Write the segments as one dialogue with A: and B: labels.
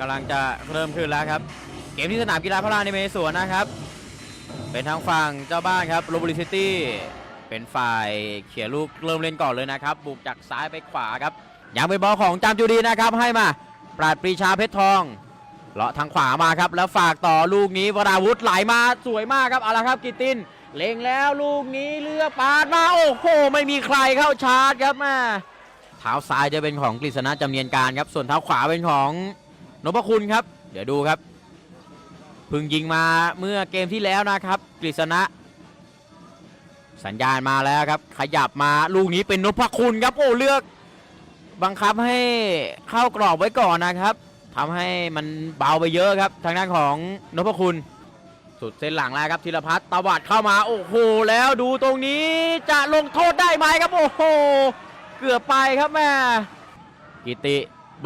A: กำลังจะเริ่มขึ้นแล้วครับ เกมที่สนามกีฬาพระราในเมศวรนะครับ เป็นทางฝั่งเจ้าบ้านครับโรบุริซิตี้เป็นฝ่ายเขี่ยลูกเริ่มเล่นก่อนเลยนะครับ บุกจากซ้ายไปขวาครับยังเป็นบอลของจามจูดีนะครับ ให้มาปราดปรีชาเพชรทองเลาะทางขวามาครับ แล้วฝากต่อลูกนี้วราวุธไหลมาสวยมากครับเอาละครับกิตตินเล็งแล้วลูกนี้เลือกปาดมาโอ้โหไม่มีใครเข้าชาร์จครับแม่เท้าซ้ายจะเป็นของกฤษณะจำเนียนการครับ ส่วนเท้าขวาเป็นของ นพคุณครับ เดี๋ยวดูครับพึ่งยิงมาเมื่อเกมที่แล้วนะครับกฤษณะ สัญญาณมาแล้วครับ ขยับมาลูกนี้เป็นนพคุณครับ โอ้เลือกบังคับให้เข้ากรอบไว้ก่อนนะครับทำให้มันเบาไปเยอะครับ ทางด้านของนพคุณ สุดเส้นหลังแล้วครับธีรพัฒน์ตวัดเข้ามาโอ้โหแล้วดูตรงนี้จะลงโทษได้ไหมครับ โอ้โหเกือบไปครับแม่กิติ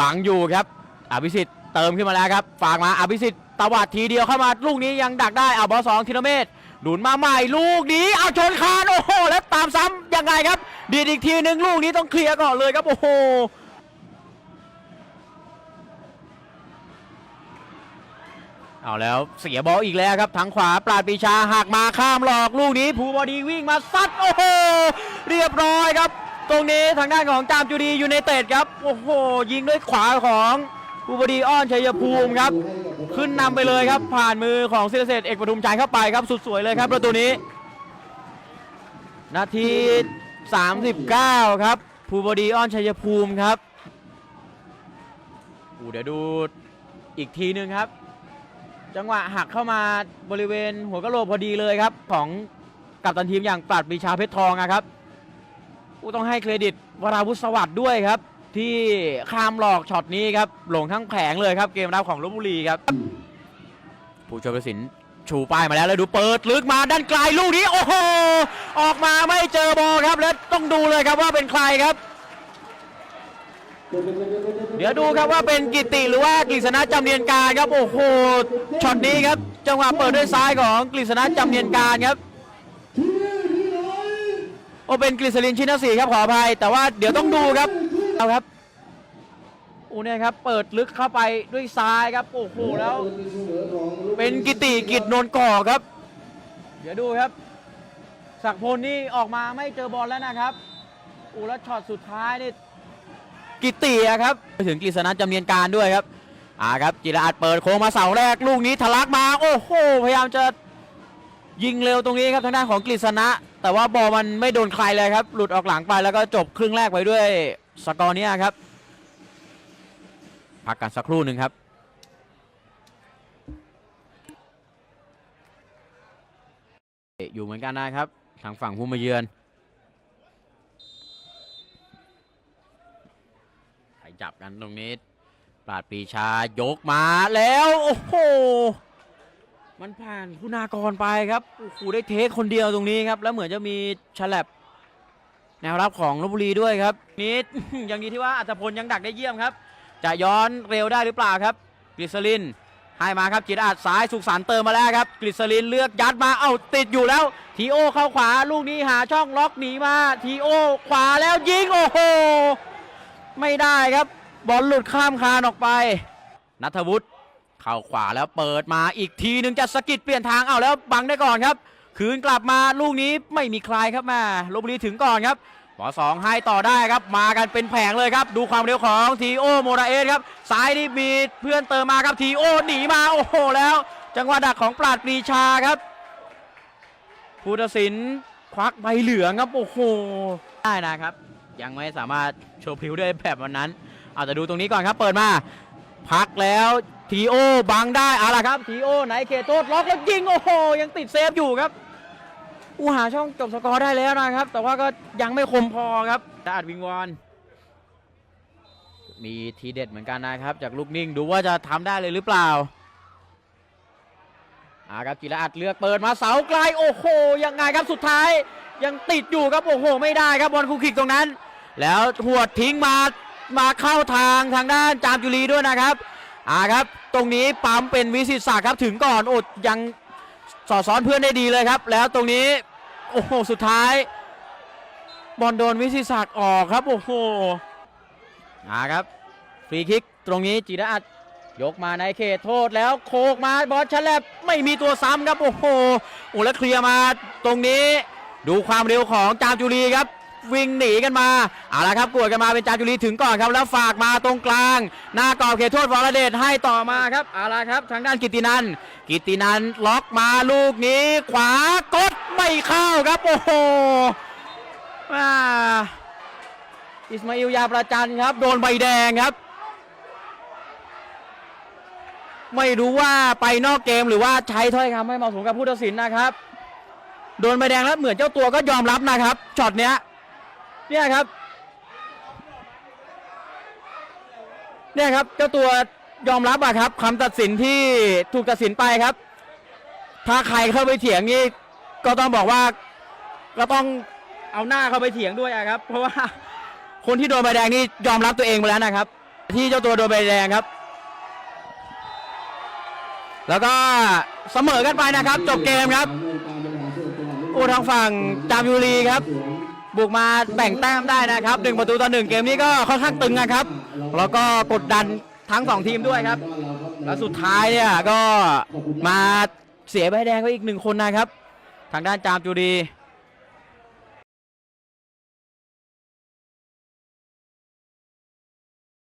A: บังอยู่ครับ อภิสิทธิ์ เติมขึ้นมาแล้วครับฝากมาอภิสิทธิ์ตวัดทีเดียวเข้ามาลูกนี้ยังดักได้เอาบอลสองธีรเมธหลุนมาใหม่ลูกนี้เอาชนคานโอ้โหแล้วตามซ้ำยังไงครับ ดีดอีกทีหนึ่งลูกนี้ต้องเคลียร์ก่อนเลยครับโอ้โหเอาแล้วเสียบอลอีกแล้วครับทางขวาปราดปีชาหักมาข้ามหลอกลูกนี้ภูบดีวิ่งมาซัดโอ้โหเรียบร้อยครับ ตรงนี้ทางด้านของจามจุดียูไนเต็ดครับโอ้โหยิงด้วยขวาของ ภูบดีอ้อนชัยภูมิครับ ขึ้นนำไปเลยครับ ผ่านมือของศิรเศษเอกปทุมชัยเข้าไปครับ สุดสวยเลยครับประตูนี้ นาที 39 ครับภูบดีอ้อนชัยภูมิครับอูเดี๋ยวดูอีกทีหนึงครับ จังหวะหักเข้ามาบริเวณหัวกะโหลกพอดีเลยครับ ของกัปตันทีมอย่างปราดปีชาเพชรทองนะครับผู้ต้องให้เครดิตวราวุฒิสวัสด์ด้วยครับ ที่ข้ามหลอกช็อตนี้ครับหลงทั้งแผงเลยครับเกมรับของลบบุรีครับ ผู้ช่วยประสินชูป้ายมาแล้วแล้วดูเปิดลึกมาด้านไกลลูกนี้โอ้โหออกมาไม่เจอบอลครับแล้วต้องดูเลยครับว่าเป็นใครครับ เดี๋ยวดูครับว่าเป็นกิติหรือว่ากฤษณะจำเนียนการครับโอ้โหช็อตนี้ครับจังหวะเปิดด้วยซ้ายของกฤษณะจำเนียนการครับโอ้เป็นกฤษลินชินศรีครับขออภัยแต่ว่าเดี๋ยวต้องดูครับ เอาครับโอ้เนี่ยครับเปิดลึกเข้าไปด้วยซ้ายครับโอ้โหแล้ว เป็นกิติกิจนนก่อครับ เดี๋ยวดูครับ ศักพลนี่ออกมาไม่เจอบอลแล้วนะครับอ้แล้วช็อตสุดท้ายนี่กิติครับไปถึงกฤษณะจำเนียนการด้วยครับอ่าครับจิรอาจเปิดโค้งมาเสาแรกลูกนี้ทะลักมาโอ้โหพยายามจะยิงเร็วตรงนี้ครับทางด้านของกฤษณะ แต่ว่าบอลมันไม่โดนใครเลยครับ หลุดออกหลังไปแล้วก็จบครึ่งแรกไปด้วย สกอร์เนี้ยครับ พักกันสักครู่หนึ่งครับอยู่เหมือนกันนะครับ ทางฝั่งผู้มาเยือนใครจับกันตรงนี้ ปราดปีชายกมาแล้ว โอ้โห มันผ่านคุณากรไปครับโอ้โหได้เทคคนเดียวตรงนี้ครับ แล้วเหมือนจะมีฉลับ แนวรับของลบบุรีด้วยครับนี่อย่างนี้ที่ว่าอัตพลยังดักได้เยี่ยมครับ จะย้อนเร็วได้หรือเปล่าครับกฤษลินให้มาครับจิตอาจซ้ายสุขสันเติมมาแล้วครับกฤษลินเลือกยัดมาเอ้าติดอยู่แล้ว ทีโอเข้าขวาลูกนี้หาช่องล็อกหนีมาทีโอขวาแล้วยิงโอ้โหไม่ได้ครับ บอลหลุดข้ามคานออกไปนัทวุฒิเข้าขวาแล้วเปิดมาอีกทีหนึ่งจะสกิดเปลี่ยนทางเอาแล้วบังได้ก่อนครับ คืนกลับมาลูกนี้ไม่มีใครครับแม่ลบบุรีถึงก่อนครับปอสองให้ต่อได้ครับมากันเป็นแผงเลยครับ ดูความเร็วของทีโอโมราเอสครับซ้ายนี่มีเพื่อนเติมมาครับทีโอหนีมาโอ้โหแล้ว จังหวะดักของปราดปรีชาครับผู้ตัดสินควักใบเหลืองครับโอ้โหได้นะครับ ยังไม่สามารถโชว์พริ้วได้แบบวันนั้น เอาแต่ดูตรงนี้ก่อนครับ เปิดมา พักแล้ว ทีโอบังได้เอาล่ะครับทีโอไหนเขตโทษล็อกแล้วยิงโอ้โหยังติดเซฟอยู่ครับอูหาช่องจบสกอร์ได้แล้วนะครับ แต่ว่าก็ยังไม่คมพอครับดาดวิงวอนมีทีเด็ดเหมือนกันนะครับ จากลูกนิ่งดูว่าจะทำได้เลยหรือเปล่าอาครับจิรอัดเลือกเปิดมาเสาไกลโอ้โหยังไงครับสุดท้าย ยังติดอยู่ครับโอ้โห ไม่ได้ครับบอลคูคิกตรงนั้น แล้วหัวทิ้งมามาเข้าทางทางด้านจามจุลีด้วยนะครับ อ่าครับ ตรงนี้ปั๊มเป็นวิสิตศักดิ์ครับถึงก่อนอดยังสอดซ้อนเพื่อนได้ดีเลยครับ แล้วตรงนี้โอ้โหสุดท้าย บอลโดนวิสิตศักดิ์ออกครับโอ้โหอ่าครับฟรีคิกตรงนี้จิรอัดยกมาในเขตโทษแล้วโคกมาบอลฉลับไม่มีตัวซ้ำครับโอ้โหโอ้แล้วเคลียร์มาตรงนี้ ดูความเร็วของจามจุรีครับ วิ่งหนีกันมาเอาละครับกวดกันมาเป็นจาจุรีถึงก่อนครับแล้วฝากมาตรงกลาง หน้ากรอบเขตโทษวรเดชให้ต่อมาครับเอาละครับ ทางด้านกิตินันกิตินันล็อกมาลูกนี้ ขวากดไม่เข้าครับโอ้โหอ่าอิสมาอิลยาประจันครับ โดนใบแดงครับ ไม่รู้ว่าไปนอกเกมหรือว่าใช้ถ้อยคำไม่เหมาะสมกับผู้ตัดสินนะครับ โดนใบแดงแล้วเหมือนเจ้าตัวก็ยอมรับนะครับช็อตเนี้ย เนี่ยครับ เนี่ยครับเจ้าตัวยอมรับอะครับคำตัดสินที่ถูกตัดสินไปครับ ถ้าใครเข้าไปเถียงนี่ก็ต้องบอกว่าก็ต้องเอาหน้าเข้าไปเถียงด้วยอะครับ เพราะว่าคนที่โดนใบแดงนี่ยอมรับตัวเองไปแล้วนะครับ ที่เจ้าตัวโดนใบแดงครับ แล้วก็เสมอกันไปนะครับ จบเกมครับโอ้ทางฝั่งจามยูรีครับ บุกมาแบ่งแต้มได้นะครับหนึ่งประตูต่อหนึ่งเกมนี้ก็ค่อนข้างตึงนะครับ แล้วก็กดดันทั้งสองทีมด้วยครับ แล้วสุดท้ายเนี่ยก็มาเสียใบแดงไปอีกหนึ่งคนนะครับ ทางด้านจามจูรี